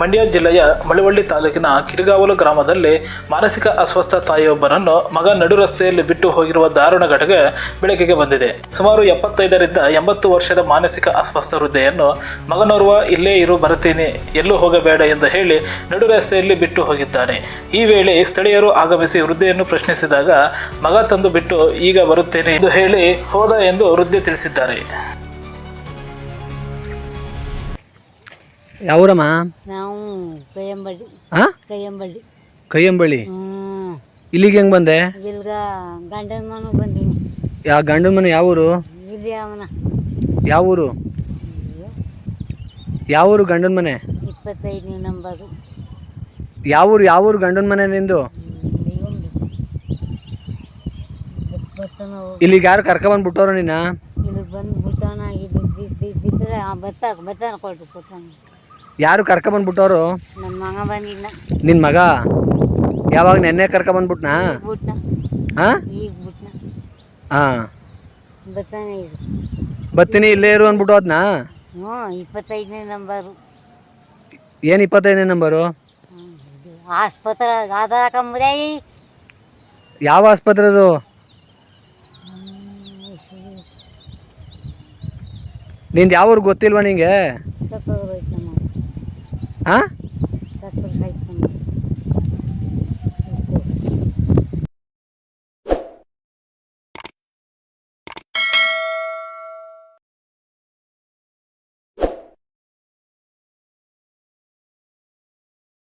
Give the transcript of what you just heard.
ಮಂಡ್ಯ ಜಿಲ್ಲೆಯ ಮಳವಳ್ಳಿ ತಾಲೂಕಿನ ಕಿರಿಗಾವಲು ಗ್ರಾಮದಲ್ಲಿ ಮಾನಸಿಕ ಅಸ್ವಸ್ಥ ತಾಯಿಯೊಬ್ಬರನ್ನು ಮಗ ನಡು ರಸ್ತೆಯಲ್ಲಿ ಬಿಟ್ಟು ಹೋಗಿರುವ ದಾರುಣ ಘಟಕ ಬೆಳಕಿಗೆ ಬಂದಿದೆ. ಸುಮಾರು ಎಪ್ಪತ್ತೈದರಿಂದ ಎಂಬತ್ತು ವರ್ಷದ ಮಾನಸಿಕ ಅಸ್ವಸ್ಥ ವೃದ್ಧೆಯನ್ನು ಮಗನೋರ್ವ, ಇಲ್ಲೇ ಇರು, ಬರುತ್ತೀನಿ, ಎಲ್ಲೂ ಹೋಗಬೇಡ ಎಂದು ಹೇಳಿ ನಡು ರಸ್ತೆಯಲ್ಲಿ ಬಿಟ್ಟು ಹೋಗಿದ್ದಾನೆ. ಈ ವೇಳೆ ಸ್ಥಳೀಯರು ಆಗಮಿಸಿ ವೃದ್ಧೆಯನ್ನು ಪ್ರಶ್ನಿಸಿದಾಗ ಮಗ ತಂದು ಬಿಟ್ಟು ಈಗ ಬರುತ್ತೇನೆ ಎಂದು ಹೇಳಿ ಹೋದ ಎಂದು ವೃದ್ಧೆ ತಿಳಿಸಿದ್ದಾರೆ. ಯಾವೂರಮ್ಮ? ನಾವು ಕೈಯಂಬಳ್ಳಿ. ಹಾಂ ಕೈಯಂಬಳ್ಳಿ. ಕೈಯಂಬಳ್ಳಿ? ಇಲ್ಲಿಗೆ ಹೆಂಗೆ ಬಂದೆ? ಇಲ್ಗ ಗಂಡನ ಮನೆಗೆ ಬಂದೀನಿ. ಯಾ ಗಂಡನ ಮನೆ ಯಾವೂರು? ಇಲ್ಲಿ ಅವನ. ಯಾವೂರು? ಯಾವೂರು ಗಂಡನ ಮನೆ? ಇಪ್ಪತ್ತೈದನೇ ನಂಬರು. ಯಾವೂರು ಯಾವೂರು ಗಂಡನ ಮನೆ ನಿಂದು? ಇಲ್ಲಿಗೆ ಯಾರು ಕರ್ಕೊಬಂದ್ಬಿಟ್ಟವ್ರು ನೀನ ಇಲ್ಲಿ ಬಂದು ಬಿಟ್ಟವನ ಇದು ಬಿದ್ದರೆ ಬತ್ತ ಬತ್ತಾನ ಕೊಟ್ಟು ಕೊಟ್ಟಾನ ಯಾರು ಕರ್ಕೊಬಂದ್ಬಿಟ್ಟವ್ರು ನನ್ನ ಮಗ ಬಂದಿಲ್ಲ ನಿನ್ನ ಮಗ? ಯಾವಾಗ ನೆನ್ನೆ ಕರ್ಕೊಂಬಂದ್ಬಿಟ್ನಾ ಬುಟ್ನ. ಹಾಂ? ಈಗ ಬುಟ್ನ. ಹಾಂ. ಬತ್ತಾನೆ ಇದು ಬತ್ತೀನಿ ಇಲ್ಲೇ ಇರು ಅಂದ್ಬಿಟ್ಟು ಅದನ್ನ ಹ್ಞೂ ಇಪ್ಪತ್ತೈದನೇ ನಂಬರು. ಏನು ಇಪ್ಪತ್ತೈದನೇ ನಂಬರು? ಆಸ್ಪತ್ರೆ ಆದಾಕಂಬ್ರೇ ಯಾವ ಆಸ್ಪತ್ರೆ ಅದು ನಿಂದು ಯಾವ ಊರು ಗೊತ್ತಿಲ್ವಾ ನಿಂಗೆ? ತಗೋಬೇಕು ಹಾಂ